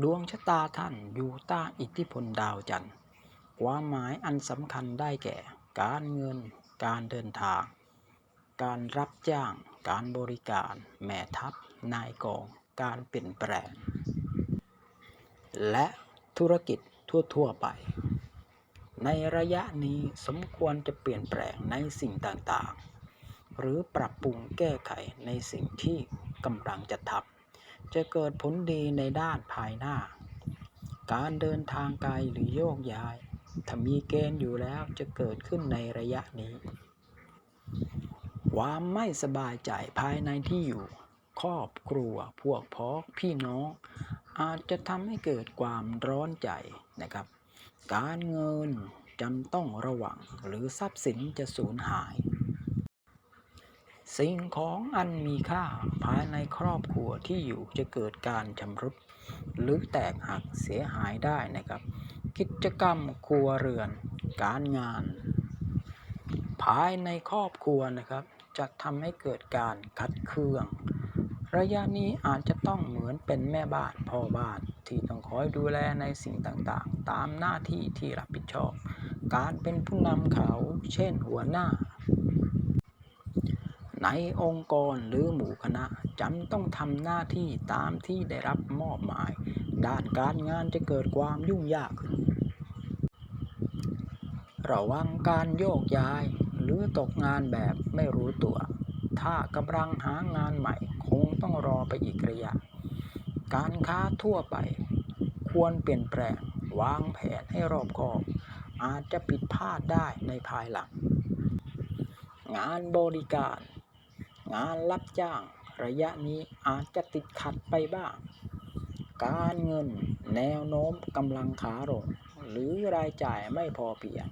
ดวงชะตาท่านอยู่ใต้อิทธิพลดาวจันทร์ความหมายอันสำคัญได้แก่ การเงิน การเดินทาง การรับจ้าง การบริการ แม่ทัพ นายกอง การเปลี่ยนแปลง และธุรกิจทั่ว ๆ ไป ในระยะนี้สมควรจะเปลี่ยนแปลงในสิ่งต่าง ๆ หรือปรับปรุงแก้ไขในสิ่งที่กำลังจะทำ จะเกิดผลดีในด้านภายหน้า การเดินทางไกลหรือโยกย้าย ถ้ามีเกณฑ์อยู่แล้วจะเกิดขึ้นในระยะนี้ ความไม่สบายใจภายในที่อยู่ครอบครัวพวกพ้องพี่น้อง อาจจะทำให้เกิดความร้อนใจนะครับ การเงินจำต้องระวังหรือทรัพย์สินจะสูญหาย สิ่งของอันมีค่าภายในครอบครัวที่อยู่จะเกิดการชำรุด หรือแตกหักเสียหายได้นะครับ กิจกรรมครัวเรือน การงาน ภายในครอบครัวนะครับ จะทำให้เกิดการคัดเครื่อง ระยะนี้อาจจะต้องเหมือนเป็นแม่บ้านพ่อบ้านที่ต้องคอยดูแลในสิ่งต่างๆ ตามหน้าที่ที่รับผิดชอบ การเป็นผู้นำเขา เช่นหัวหน้า ในองค์กรหรือหมู่คณะจำต้องทำหน้าที่ตามที่ได้รับมอบหมาย ด้านการงานจะเกิดความยุ่งยากขึ้น ระวังการโยกย้ายหรือตกงานแบบไม่รู้ตัว ถ้ากำลังหางานใหม่คงต้องรอไปอีกระยะ การค้าทั่วไป ควรเปลี่ยนแปลงวางแผนให้รอบคอบ อาจจะผิดพลาดได้ในภายหลัง งานบริการ งานรับจ้าง ระยะนี้อาจจะติดขัดไปบ้าง การเงินแนวโน้มกำลังขาลงหรือรายจ่ายไม่พอเพียง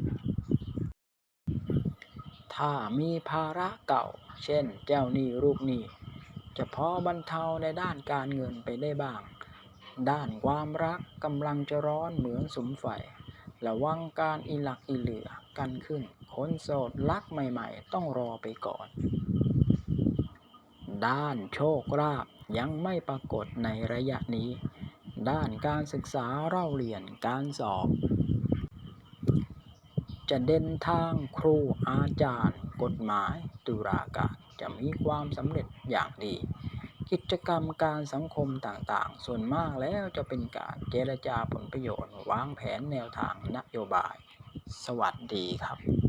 ถ้ามีภาระเก่า เช่นเจ้าหนี้ลูกหนี้จะพอบรรเทาในด้านการเงินไปได้บ้าง ด้านความรักกำลังจะร้อนเหมือนสมไฟระวังการอีหลักอีเหลือกันขึ้น คนโสดรักใหม่ๆ ต้องรอไปก่อน ด้านโชคลาภยังไม่ปรากฏในระยะนี้ ด้านการศึกษาเล่าเรียนการสอบ จะเด่นทางครูอาจารย์ กฎหมายตุลาการจะมีความสำเร็จอย่างดี กิจกรรมการสังคมต่างๆ ส่วนมากแล้วจะเป็นการเจรจาผลประโยชน์ วางแผนแนวทางนโยบาย สวัสดีครับ